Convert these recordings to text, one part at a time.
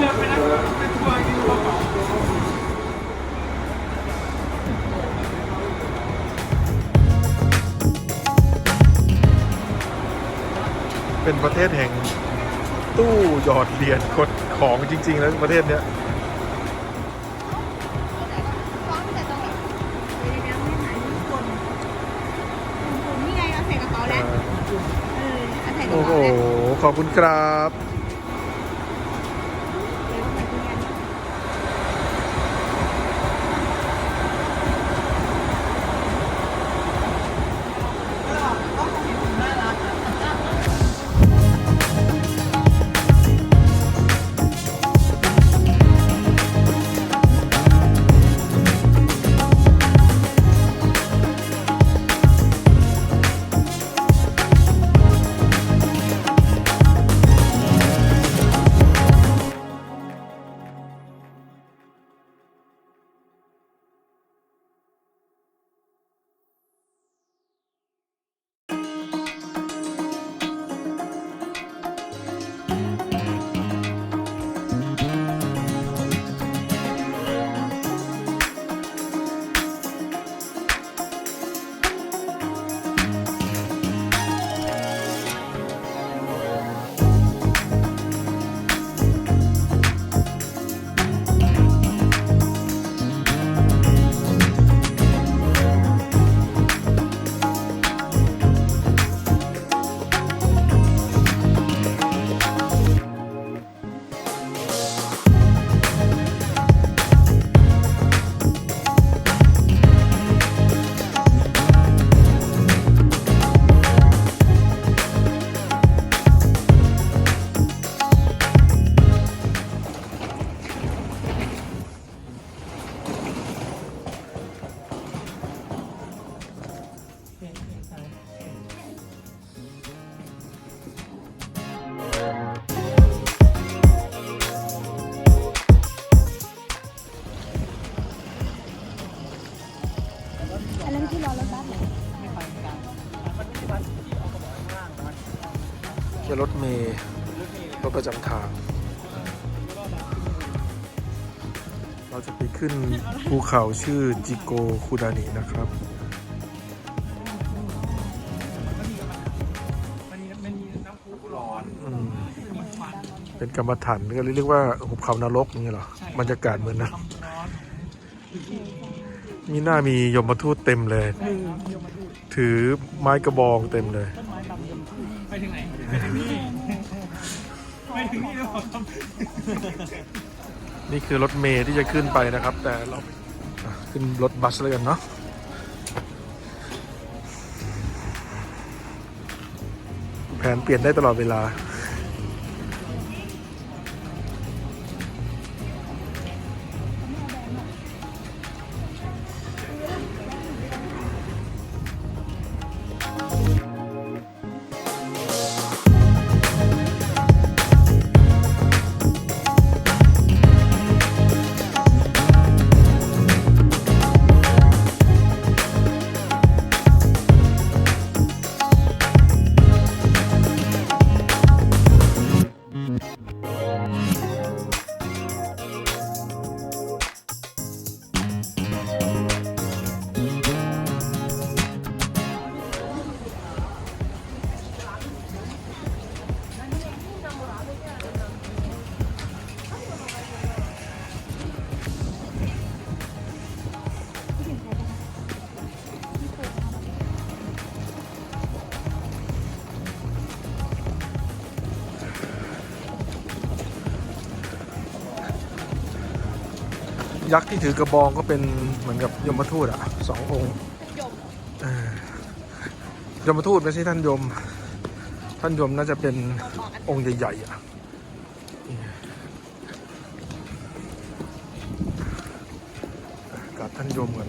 เป็นประเทศแห่งตู้หยอดเหรียญกดของจริง ๆ แล้วประเทศเนี้ยฟ้องแต่ตรงแบบเแค่รถเมย์รถประจำทาง เราจะไปขึ้นภูเขาชื่อจิโกคูดานินะครับเป็นกรรมฐานก็เรียกว่าหุบเขานรกนี่เหรอบรรยากาศเหมือนนะมีหน้ามียมทูตเต็มเลย ถือไม้กระบองเต็มเลย ไหนไปถึงนี่ไปถึงนี่แล้วครับนี่คือรถเมย์ที่จะขึ้นไปนะครับ แต่เราขึ้นรถบัสแล้วกันเนาะแผนเปลี่ยนได้ตลอดเวลา ยักษ์ที่ถือกระบองก็เป็นเหมือนกับยมทูตอะสององค์ยมทูตไม่ใช่ท่านยม ท่านยมน่าจะเป็นองค์ใหญ่ๆอะกับท่านยมกัน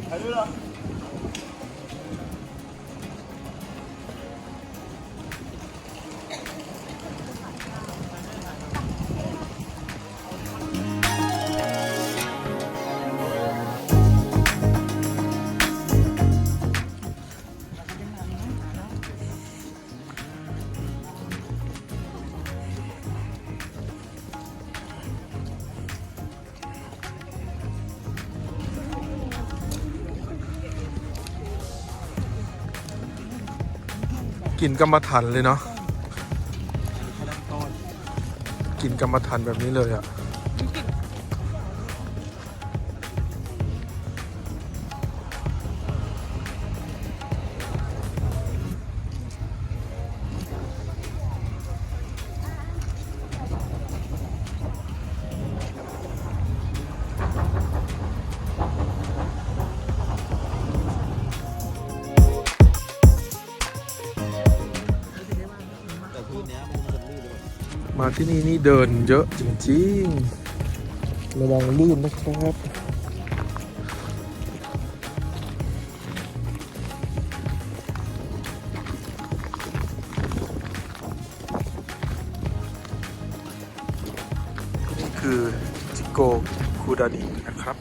กลิ่นกรรมฐานเลยเนาะกลิ่นกรรมฐานแบบนี้เลยอะ มาที่นี่นี่เดินเยอะจริงๆ ระวังลื่นนะครับนี่คือจิโกคูดานินะครับ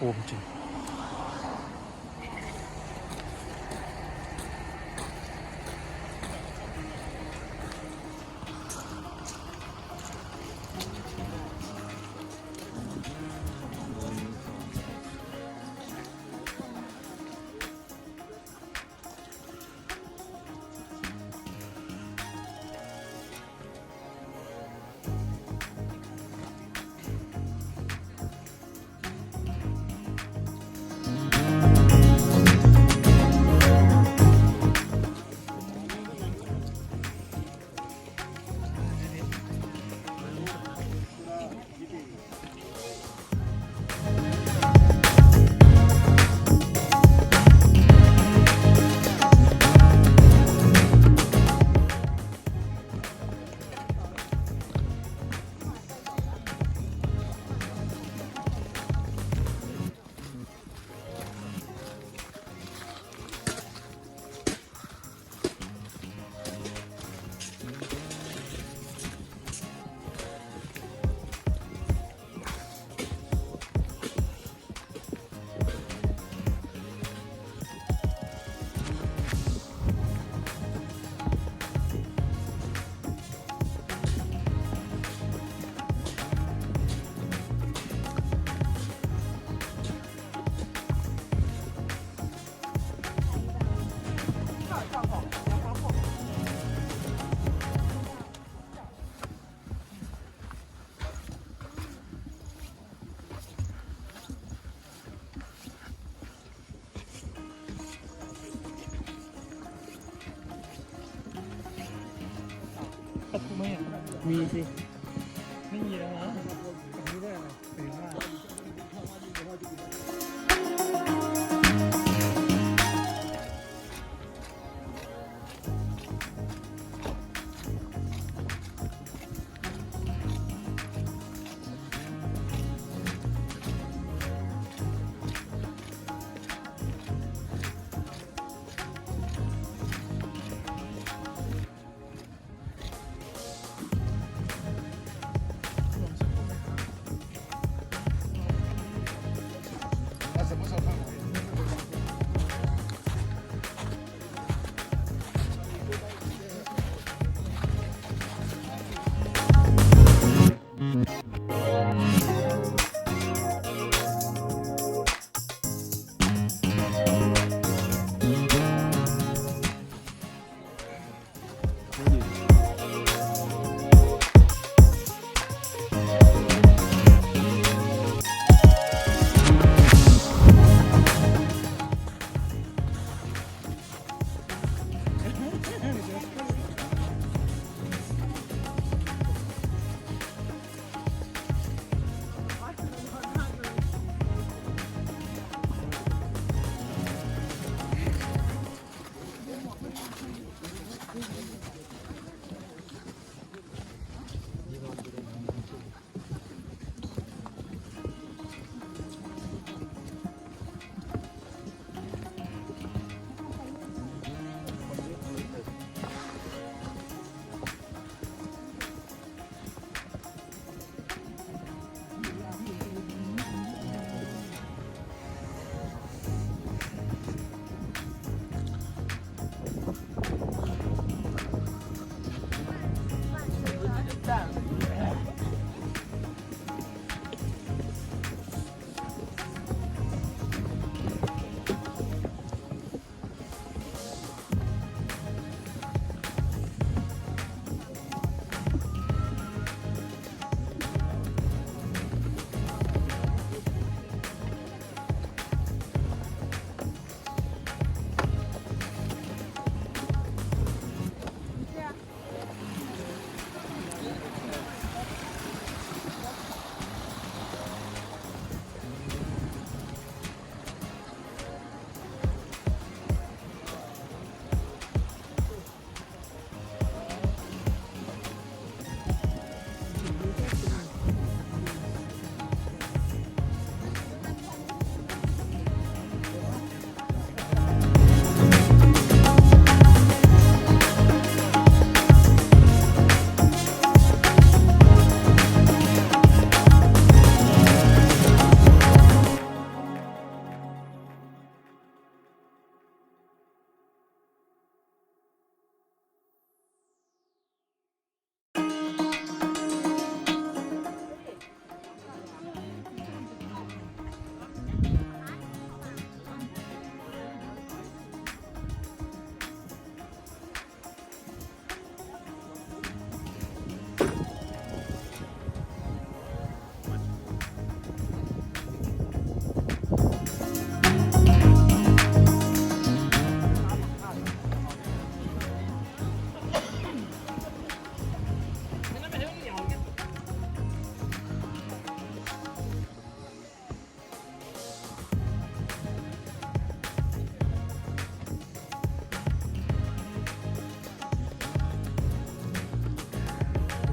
นรก กระ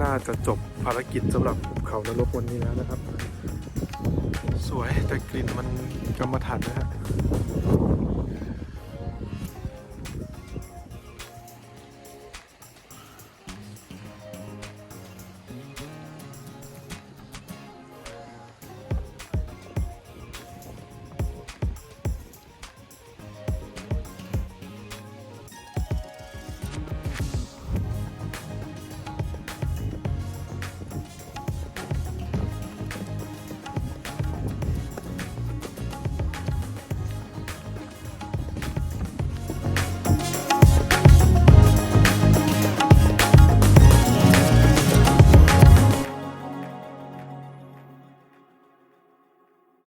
าจะจบภารกิจสำหรับเขานรกวันนี้แล้วนะครับ สวยแต่กลิ่นมันกรรมฐานนะฮะ